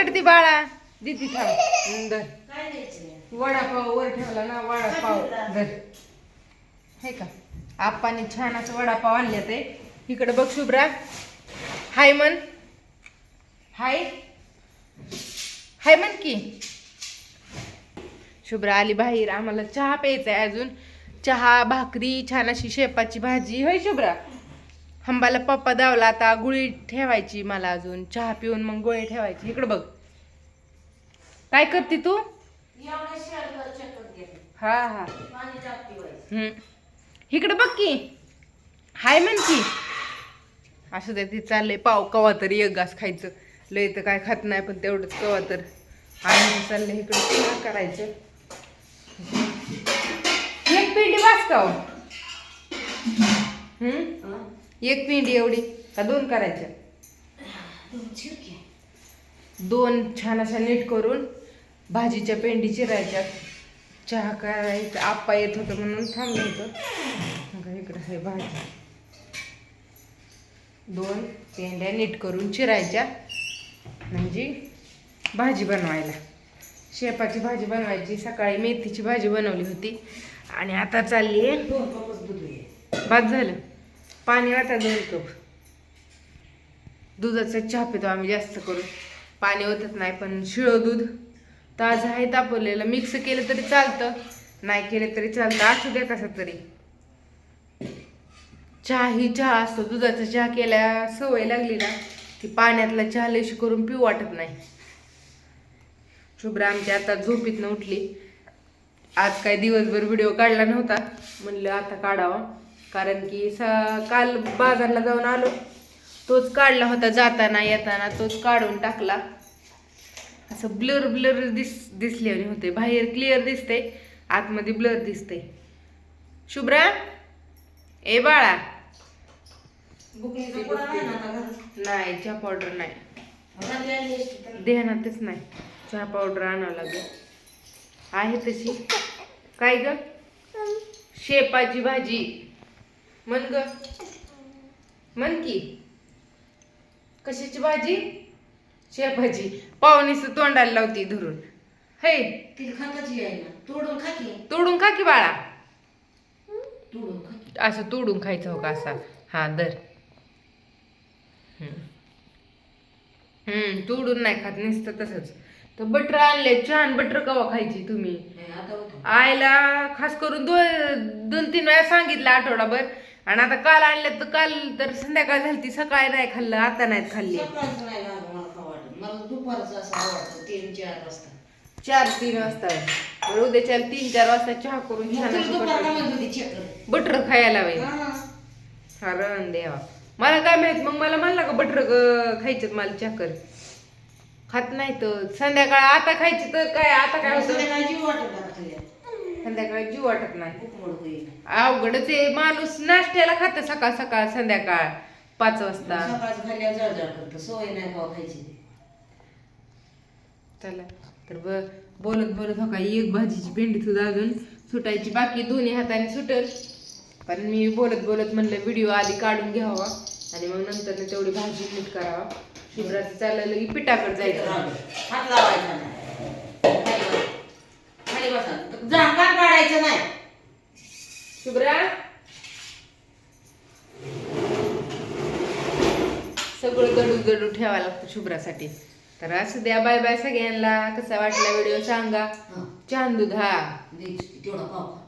रडती बाळा. दिदी थांब. धर. वडापाव वर ठेवला ना वडापाव. धर. हे का? आप्पाने छान असं वडापाव आणले ते. इकडे बघ शुभ्रा. हाय मन हाय. हाय म्हण की. शुभ्रा आली बाहेर. आम्हाला चहा प्यायचा आहे अजून. चहा भाकरी छान अशी शेपाची भाजी. होय शुभ्रा? हंबाला पप्पा दावला आता गुळी ठेवायची मला अजून चहा पिऊन मग गोळी ठेवायची. इकडं बघ. काय करते तू? हा हा. इकडं बघ की. हाय म्हण की. असं ते ते चाललंय. पाव कवा तरी एक घास खायचं. लय तर काय खात नाही पण तेवढंच कवा तर. आणि चाललंय इकडं करायचं. एक पिंडी वाच का हो? हम्म? एक पिंडी एवढी का दोन करायच्या? दोन छान अशा नीट करून भाजीच्या पेंडी चिरायच्या. चहा करायचा आप्पा येत होतं म्हणून थांबलं होतं. इकडं हे भाजी. दोन पेंड्या नीट करून चिरायच्या. म्हणजे भाजी बनवायला. शेपाची भाजी बनवायची. सकाळी मेथीची भाजी बनवली होती. आणि आता चालली आहे. बाद झालं. पाणी होता दोन कप. दुधाचा चहा पितो आम्ही जास्त करून. पाणी होतच नाही पण शिळं दूध ताजं आहे तापवलेलं. मिक्स केलं तरी चालतं नाही केलं तरी चालतं. असू द्या कसं तरी. चहा ही चहा असतो. दुधाचा चहा केल्या सवय लागली ना की पाण्यातला चहा लयशी करून पिऊ वाटत नाही. शुभ्रा आमची आता झोपीतनं उठली. आज काय दिवसभर व्हिडिओ काढला नव्हता. म्हणलं आता काढावा. कारण की स काल बाजारला जाऊन आलो. तोच काढला होता जाताना येताना तोच काढून टाकला. असं ब्लर ब्लर दिस दिसले होते. बाहेर क्लिअर दिसते आतमध्ये ब्लर दिसते. शुभ्रा? ए बाळा. नाही चहा पावडर नाही. ध्यानातच नाही. चहा पावडर आणावं लागेल. आहे तशी. काय ग? शेपाची भाजी. म्हण ग. म्हण की. कशाची भाजी? शेपाची पाहुणीच तोंडाला लावती धरून. हे. तिला खाताची आहे ना तोडून तोडून खा की बाळा. तोडून असं तोडून खायचं हो का असा? हा दर. हम्म. तोडून नाही खात. नुसतं तसंच. तर बटर आणले. छान बटर कवा खायची तुम्ही? आईला खास करून दोन दोन तीन वेळा सांगितलं आठवडाभर. आणि आता काल आणलं तर काल तर संध्याकाळ झाली ती सकाळी नाही खाल्लं आता खाल्ली. सकाळचं नाही लागलं मला खावं वाटत. मला दुपारचं असं आवडतं तीन चार वाजता. चार तीन वाजता. बरं उद्याच्या तीन चार वाजता चहा करून छान अशी बटर- म्हणत होती चक्कर बटर खायला पाहिजे हा. हरण देवा. मला काय माहीत मग मला म्हणला का बटर खायचं मला चक्कर खात नाही तर. संध्याकाळ आता खायची तर काय आता काय होतं? संध्याकाळी जीव वाटत आता खाल्ल्या संध्याकाळी जीव वाटत नाही. अवघडच आहे. माणूस नाश्त्याला खात सकाळ सकाळ संध्याकाळ पाच वाजता. सकाळचं खाल्ल्या जळजळ करतं. सवय नाही खायची. चला तर ब बोलत बोलत हो का एक भाजीची पेंडी सुद्धा अजून सुटायची बाकी दोन्ही हाताने सुटल. पण मी बोलत बोलत म्हणलं व्हिडिओ आधी काढून घ्यावा. आणि मग नंतर तेवढी भाजी नीट करावा. शुभ्राचं चाललं की पिठाकडे जायचं. हात लावायचा झांकार काढायचं नाही. शुभ्रा. सगळं गडू गडू ठेवायला लागतं शुभ्रासाठी. तर असं द्या बाय बाय सगळ्यांना. कसा वाटला व्हिडिओ सांगा. छान दूध. द्यायची तेवढा पाव.